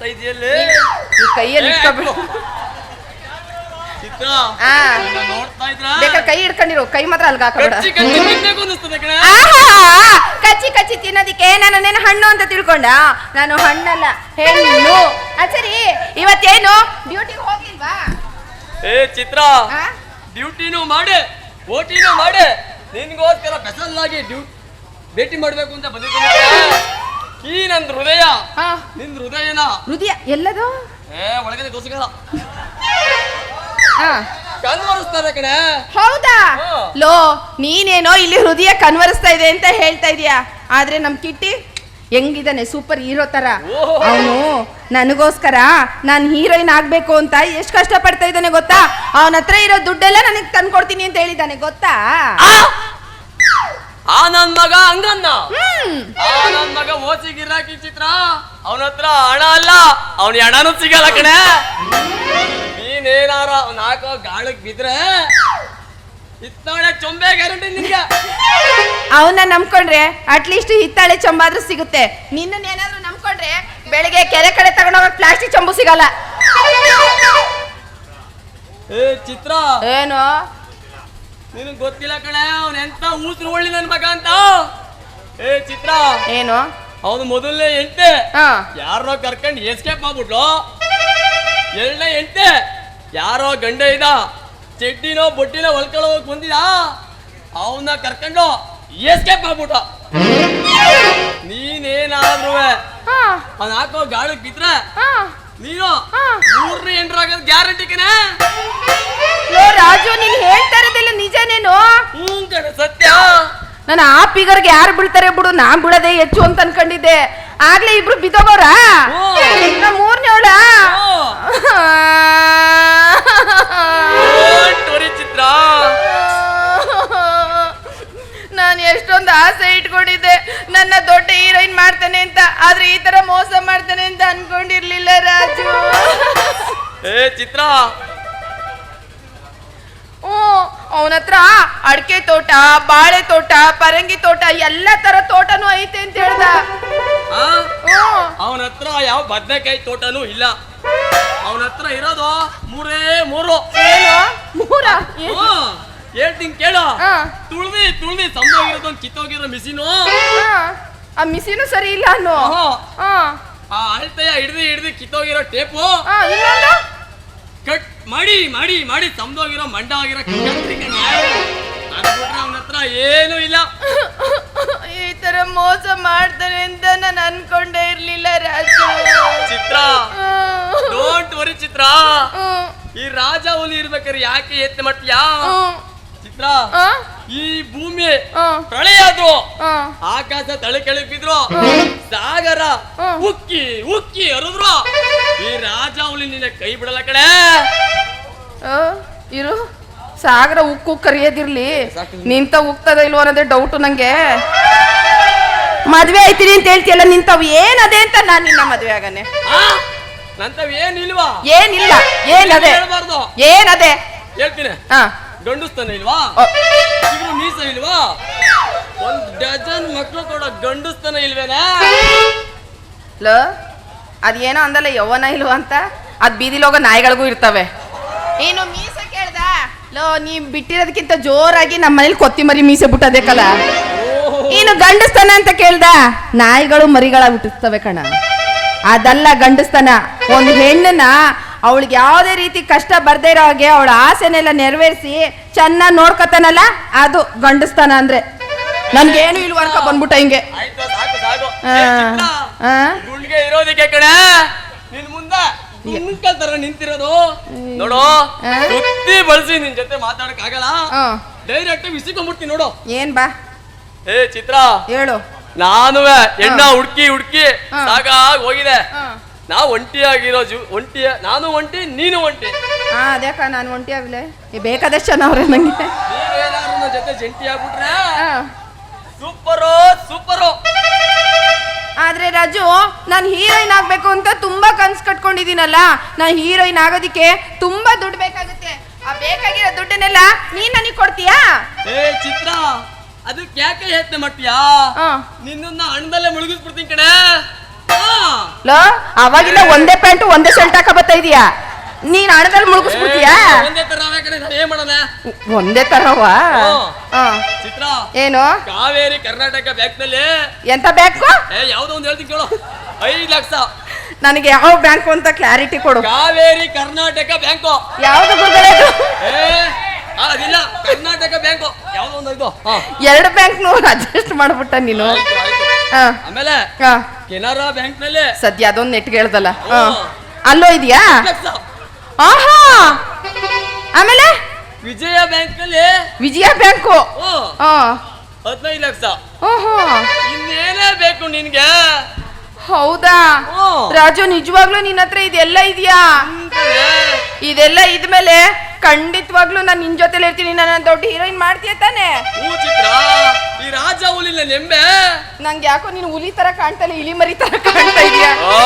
ಕೈಯಲ್ಲಿ ಈ ಕೈಯಲ್ಲಿ ಇಟ್ಕೊಬಿಡು. ಚಿತ್ರ ಆ. ನನ್ನ ನೋಡ್ತಾ ಇದ್ರ? ಬೇಕಾದ್ರೆ ಕೈ ಹಿಡ್ಕೊಂಡಿರೋ. ಕೈ ಮಾತ್ರ ಅಲ್ಗ ಹಾಕಬೇಡ. ಕಚ್ಚಿ ಕಚ್ಚಿ ತಿನ್ಬೇಕು ಅನ್ನಿಸ್ತದೆ ಕಣೆ. ಆಹಾ! ಕಚ್ಚಿ ಕಚ್ಚಿ ತಿನ್ನೋದಿಕ್ಕೆ ನನ್ನನ್ನೇನು ಹಣ್ಣು ಅಂತ ತಿಳ್ಕೊಂಡ. ನಾನು ಹಣ್ಣಲ್ಲ ಹೆಣ್ಣು. ಆ, ಸರಿ ಇವತ್ತೇನು? ಡ್ಯೂಟಿಗೆ ಹೋಗಿಲ್ವಾ? ಏ ಚಿತ್ರ ಆ? ಡ್ಯೂಟಿನೂ ಮಾಡಿ ಓಟಿನೂ ಮಾಡೆ. ನಿನ್ಗೋಸ್ಕರ ಸ್ಪೆಷಲ್ ಆಗಿ ಡ್ಯೂ ಭೇಟಿ ಮಾಡ್ಬೇಕು ಅಂತ ಬಂದಿದ್ದೀನಿ ಈ ನನ್ ಹೃದಯ. ಹಾ. ನಿನ್ ಹೃದಯನ. ಹೃದಯ ಎಲ್ಲದು? ಏ ಒಳಗಡೆ ಹಾ. ಕನ್ವರಿಸ್ತಾರೆ ಕಣೆ. ಹೌದಾ? ಹಾ. ಲೋ ನೀನೇನೋ ಇಲ್ಲಿ ಹೃದಯ ಕನ್ವರಿಸ್ತಾ ಇದೆ ಅಂತ ಹೇಳ್ತಾ ಇದೀಯಾ? ಆದ್ರೆ ನಮ್ ಕಿಟ್ಟಿ ಹೆಂಗಿದಾನೆ ಸೂಪರ್ ಹೀರೋ ತರ. ಓಹೋ. ಅವನು ನನಗೋಸ್ಕರ ನಾನು ಹೀರೋಯಿನ್ ಆಗ್ಬೇಕು ಅಂತ ಎಷ್ಟು ಕಷ್ಟ ಪಡ್ತಾ ಇದ್ದಾನೆ ಗೊತ್ತಾ? ಅವನ ಹತ್ರ ಇರೋ ದುಡ್ಡೆಲ್ಲ ನನಗೆ ತಂದ್ಕೊಡ್ತೀನಿ ಅಂತ ಹೇಳಿದಾನೆ ಗೊತ್ತಾ? ಆ! ಆ ನನ್ ಮಗ ಹಂಗನ್ನ ಹ್ಮ್. ಆ ನನ್ ಮಗ ಓಸಿ ಗಿರಾಕಿ ಚಿತ್ರ. ಅವನ ಹತ್ರ ಹಣ ಅಲ್ಲ ಅವನ ಹಣನೂ ಸಿಗಲ್ಲ ಕಣೆ. ನೀನೇನಾರ ಅವ್ನ ಹಾಕೋ ಗಾಳಕ್ ಬಿದ್ರೆ ಹಿತ್ತಾಳೆ ಚೊಂಬೆ ಗ್ಯಾರಂಟಿ ನಿನ್ಗೆ. ಅವನ್ನ ನಂಬ್ಕೊಂಡ್ರೆ ಅಟ್ಲೀಸ್ಟ್ ಹಿತ್ತಾಳೆ ಚೊಂಬಾದ್ರೂ ಸಿಗುತ್ತೆ. ನಿನ್ನನ್ನೇನಾದ್ರೂ ನಂಬ್ಕೊಂಡ್ರೆ ಬೆಳಿಗ್ಗೆ ಕೆರೆ ಕಡೆ ತಗೊಂಡೋಗ ಪ್ಲಾಸ್ಟಿಕ್ ಚೊಂಬು ಸಿಗಲ್ಲ. ಏ ಚಿತ್ರ. ಏನು? ನಿನಗ್ ಗೊತ್ತಿಲ್ಲ ಕಣೆ ಅವ್ನ ಎಂತ ಊಸ್ರು ಒಳ್ಳಿ ನನ್ ಮಗ ಅಂತ? ಏ ಚಿತ್ರ. ಏನು? ಅವನು ಮೊದಲನೇ ಎಂಟೆ. ಯಾರೋ ಕರ್ಕೊಂಡು ಎಸ್ಕೇಪ್ ಮಾಡ್ಬಿಟ್ಲು. ಎರಡನೇ ಎಂಟೆ. ಯಾರೋ ಗಂಡ ಇದ. ಚಡ್ಡಿನೋ ಬೊಟ್ಟಿನೋ ಹೊಲ್ಕೊಳ್ಳೋಕ್ ಬಂದಿದ. ಅವನ್ನ ಕರ್ಕೊಂಡು ಎಸ್ಕೇಪ್ ಮಾಡ್ಬಿಟ್ಟ. ನೀನೇನಾದ್ರೂ ಅವ್ನ ಹಾಕೋ ಗಾಳಿ ಬಿದ್ರೆ ನೀನು. ಮೂರನೇ ಎಂಟ್ರಾಗೋದ್ ಗ್ಯಾರಂಟಿ ಕಣೆ ರಾಜು ನೀನ್ ಹೇಳ್ತಾ ಇರೋದಿಲ್ಲ ನಿಜನೇನು? ಹ್ಞೂ ಕಣೆ ಸತ್ಯ. ನಾನು ಆ ಫಿಗರ್ಗೆ ಯಾರು ಬೀಳ್ತಾರೆ ಬಿಡು ನಾನ್ ಬಿಡದೆ ಹೆಚ್ಚು ಅಂತ ಅನ್ಕೊಂಡಿದ್ದೆ. ಆಗ್ಲೇ ಇಬ್ರು ಬಿದ್ದೋಗೋರ ಮೂರ್ನೇವಳ? ಚಿತ್ರ? ನಾನು ಎಷ್ಟೊಂದು ಆಸೆ ಇಟ್ಕೊಂಡಿದ್ದೆ. ನನ್ನ ದೊಡ್ಡ ಹೀರೋಯಿನ್ ಮಾಡ್ತಾನೆ ಅಂತ. ಆದ್ರೆ ಈ ತರ ಮೋಸ ಮಾಡ್ತಾನೆ ಅಂತ ಅನ್ಕೊಂಡಿರ್ಲಿಲ್ಲ ರಾಜು. ಏ ಚಿತ್ರ ಅವನ ಹತ್ರ ಅಡಿಕೆ ತೋಟ ಬಾಳೆ ತೋಟ ಪರಂಗಿ ತೋಟ ಎಲ್ಲ ತರ ತೋಟನು ಐತೆ ಅಂತ ಹೇಳ್ದ. ಅವನ ಹತ್ರ ಯಾವ ಬದನೆಕಾಯಿ ತೋಟನೂ ಇಲ್ಲ. ಅವನ ಹತ್ರ ಇರೋದು ಮೂರೇ ಮೂರು. ಮೂರ. ಹೇಳ್ತೀನಿ ಕೇಳು. ತುಳ್ದಿ ತುಳ್ದಿ ಒಂದು ಕಿತ್ತೋಗಿರೋ ಮಿಸಿನು. ಆ ಮಿಸಿನು ಸರಿ ಇಲ್ಲ ಅನ್ನು. ಆ ಅಳ್ತೆಯ ಹಿಡ್ದು ಹಿಡ್ದು ಕಿತ್ತೋಗಿರೋ ಟೇಪು. ಮಾಡಿ ಮಾಡಿ ಮಾಡಿ ತಮ್ದೋಗಿರೋ ಮಂಡ ಆಗಿರೋ ಅವನ ಹತ್ರ ಏನೂ ಇಲ್ಲ. ಈ ತರ ಮೋಸ ಮಾಡ್ತಾನೆ ಅಂತ ನಾನು ಅನ್ಕೊಂಡೇ ಇರ್ಲಿಲ್ಲ ರಾಜು. ಚಿತ್ರ. Don't worry Chitra. ಈ ರಾಜ ಹುಲಿ ಇರ್ಬೇಕಾದ್ರೆ ಯಾಕೆ ಎತ್ತೆ ಮಾಡ್ತೀಯಾ. ಚಿತ್ರ ಈ ಭೂಮಿ ಪ್ರಳೆಯಾದ್ರು ಪ್ರಳಯ ಆದ್ರು ಆಕಾಶ ತಳೆ ಕೆಳಕಿದ್ರು ಬಿದ್ರು ಸಾಗರ ಉಕ್ಕಿ ಉಕ್ಕಿ ಹರಿದ್ರು. ಈ ರಾಜ ಹುಲಿ ನಿನ್ನ ಕೈ ಬಿಡಲ್ಲ ಕಡೆ ಇರು. ಸಾಗರ ಉಕ್ಕು ಕರಿಯೋದಿರ್ಲಿ. ನಿಂತ ಉಕ್ತದ ಇಲ್ವೋ ಅನ್ನೋದೇ ಡೌಟು ನಂಗೆ. ಮದ್ವೆ ಆಯ್ತೀನಿ ಅಂತ ಹೇಳ್ತಿಯಲ್ಲ ನಿಂತವ್ ಏನದೆ ಅಂತ ನಾನು ನಿನ್ನ ಮದ್ವೆ ಆಗನೆ. ನಂತವ್ ಏನ್ ಇಲ್ವಾ ಏನಿಲ್ಲ ಏನದೆ? ಹೇಳ್ಬಾರ್ದು. ಏನದೆ? ಹೇಳ್ತೀನಿ. ಹಾ ಗಂಡುಸ್ತಾನೆ ಇಲ್ವಾ? ಇಬ್ರು ಮೀಸ ಇಲ್ವಾ? ಒಂದ್ ಡಜನ್ ಮಕ್ಳು ಕೂಡ ಗಂಡುಸ್ತಾನ ಇಲ್ವೇನಾ? ಲೋ ಅದೇನೋ ಅಂದಲ್ಲ ಯವ್ವನ ಇಲ್ವಾ ಅಂತ? ಅದ್ ಬೀದಿಲೋಗ ನಾಯಿಗಳಿಗೂ ಇರ್ತವೆ. ಏನು ಮೀಸೆ ಕೇಳ್ದ? ಲೋ ನೀ ಬಿಟ್ಟಿರೋದಕ್ಕಿಂತ ಜೋರಾಗಿ ನಮ್ಮ ಮನೇಲಿ ಕೊತ್ತಿಮರಿ ಮೀಸೆ ಬಿಟ್ಟದೇಕಲ್ಲ ನೀನು ಗಂಡಸ್ತನ ಅಂತ ಕೇಳ್ದ? ನಾಯಿಗಳು ಮರಿಗಳ ಹುಟ್ಟಿಸ್ತವೆ ಕಣ. ಅದಲ್ಲ ಗಂಡಸ್ತನ. ಒಂದು ಹೆಣ್ಣನ್ನ ಅವಳಿಗೆ ಯಾವುದೇ ರೀತಿ ಕಷ್ಟ ಬರ್ದೇ ಇರೋ ಹಾಗೆ ಅವಳ ಆಸೆನೆಲ್ಲ ನೆರವೇರಿಸಿ ಚೆನ್ನಾಗಿ ನೋಡ್ಕೊತಾನಲ್ಲ ಅದು ಗಂಡಸ್ತನ ಅಂದ್ರೆ. ನನ್ಗೇನು ಇಲ್ವ ಅನ್ಕ ಬಂದ್ಬಿಟ್ಟ ಹಿಂಗೆ. ಇರೋದಿಕ್ಕೆ ಕಡೆ ನಿನ್ ಮುಂದ. ಕುಂಕಲ್ ತರ ನಿಂತಿರೋದು. ನೋಡು? ಸುತ್ತಿ ಬಳಸಿ ನಿನ್ ಜೊತೆ ಮಾತಾಡಕ್ ಆಗಲ್ಲ ಡೈರೆಕ್ಟ್ ಬಿಸಿಕೊಂಡ್ಬಿಡ್ತೀನಿ ನೋಡು. ಏನ್ ಬಾ. ಏ ಚಿತ್ರ. ಹೇಳು. ನಾನು ಎಣ್ಣಾ ಹುಡ್ಕಿ ಹುಡ್ಕಿ ಸಾಗ ಸಾಕಾಗ್ ಹೋಗಿದೆ. ನಾ ಒಂಟಿಯಾಗಿರೋ ಆಗಿರೋ ಜೀವ ಒಂಟಿ ನಾನು ಒಂಟಿ ನೀನು ಒಂಟಿ. ಹಾ ಅದ್ಯಾಕ ನಾನು ಒಂಟಿ ಆಗ್ಲೆ. ಬೇಕಾದಷ್ಟು ಜನ ಅವ್ರೆ ನಂಗೆ. ನನ್ನ ಜೊತೆ ಜಂಟಿ ಆಗ್ಬಿಟ್ರೆ. ಸೂಪರು ಸೂಪರು ಆದ್ರೆ ರಾಜು ನಾನು ಹೀರೋಯಿನ್ ಆಗ್ಬೇಕು ಅಂತ ತುಂಬಾ ಕನ್ಸ್ ಕಟ್ಕೊಂಡಿದ್ದೀನಲ್ಲ. ನಾನು ಹೀರೋಯಿನ್ ಆಗೋದಿಕ್ಕೆ ತುಂಬಾ ದುಡ್ಡು ಬೇಕಾಗುತ್ತೆ. ಆ ಬೇಕಾಗಿರೋ ದುಡ್ಡನ್ನೆಲ್ಲ ನೀನ್ ನನಗೆ ಕೊಡ್ತೀಯಾ? ಏ ಚಿತ್ರ ಅದಕ್ಕೆ ಯಾಕೆ ಯತ್ನೆ ಮಾಡ್ತೀಯಾ? ಆ. ನಿನ್ನನ್ನ ಹಣ್ಣದಲ್ಲೇ ಮುಳುಗಿಸ್ಬಿಡ್ತೀನಿ ಕಣೆ. ಲೋ ಅವಾಗಿಂದ ಒಂದೇ ಪ್ಯಾಂಟ್ ಒಂದೇ ಶರ್ಟ್ ಹಾಕ ಬರ್ತಾ ಇದೀಯಾ? ನೀನ್ ಹಣದಲ್ಲಿ ಮುಳುಗಿಸ್ಬಿಡ್ತೀಯಾ? ಒಂದೇ ತರ ಕಣೆ ನಾನು ಏನ್ ಮಾಡೋಣ? ಒಂದೇ ತರವಾ? ಹ್ಮ್. ಚಿತ್ರ. ಏನು? ಕಾವೇರಿ ಕರ್ನಾಟಕ ಬ್ಯಾಂಕ್ನಲ್ಲಿ ಎಂತ ಬ್ಯಾಂಕು? ಏ ಯಾವ್ದೋ ಒಂದು ಹೇಳ್ತೀನಿ ಕೇಳು. ಐದ್ ಲಕ್ಷ. ನನಗೆ ಯಾವ ಬ್ಯಾಂಕು ಅಂತ ಕ್ಲಾರಿಟಿ ಕೊಡು. ಕಾವೇರಿ ಕರ್ನಾಟಕ ಬ್ಯಾಂಕು. ಯಾವ್ದು ಗುರುಗಳೇ ಇದು? ಏ ಆ, ಅದಿಲ್ಲ ಕರ್ನಾಟಕ ಬ್ಯಾಂಕು. ಯಾವ್ದೋ ಒಂದು ಇದು. ಹಾ. ಎರಡು ಬ್ಯಾಂಕ್ನು ಅಡ್ಜಸ್ಟ್ ಮಾಡ್ಬಿಟ್ಟ ನೀನು. ಆಯ್ತು, ಆಯ್ತು. ಹಾ. ಆಮೇಲೆ ಹಾ. ಕೆನರಾ ಬ್ಯಾಂಕ್ನಲ್ಲಿ ಸದ್ಯ ಅದೊಂದು ನೆಟ್ ಹೇಳ್ದಲ್ಲ. ಹಾ. ಅಲ್ಲೋ ಇದೆಯಾ? ಲಕ್ಷ. ಆಹಾ! ಆಮೇಲೆ? ವಿಜಯ ಬ್ಯಾಂಕ್ನಲ್ಲಿ ವಿಜಯ ಬ್ಯಾಂಕು. ಹಾ ಹದಿನೈದು ಲಕ್ಷ. ಓಹೋ. ಇನ್ನೇನೇ ಬೇಕು ನಿನ್ಗೆ? ಹೌದಾ? ಹ್ಮ್. ರಾಜು ನಿಜವಾಗ್ಲೂ ನಿನ್ನ ಹತ್ರ ಇದೆಲ್ಲ ಇದೆಯಾ. ಇದೆಲ್ಲ ಇದ್ಮೇಲೆ ಖಂಡಿತವಾಗ್ಲೂ ನಾನು ನಿನ್ ಜೊತೆಲಿ ಇರ್ತೀನಿ. ನನ್ನ ದೊಡ್ಡ ಹೀರೋಯಿನ್ ಮಾಡ್ತೀಯ ತಾನೆ? ಹೂ ಚಿತ್ರ. ಈ ರಾಜ ಹುಲಿನ ನೆಂಬೆ. ನಂಗೆ ಯಾಕೋ ನೀನು ಹುಲಿ ತರ ಕಾಣ್ತಲ್ಲ ಇಲಿ ಮರಿ ತರ ಕಾಣ್ತಾ ಇದೀಯಾ? ಆ,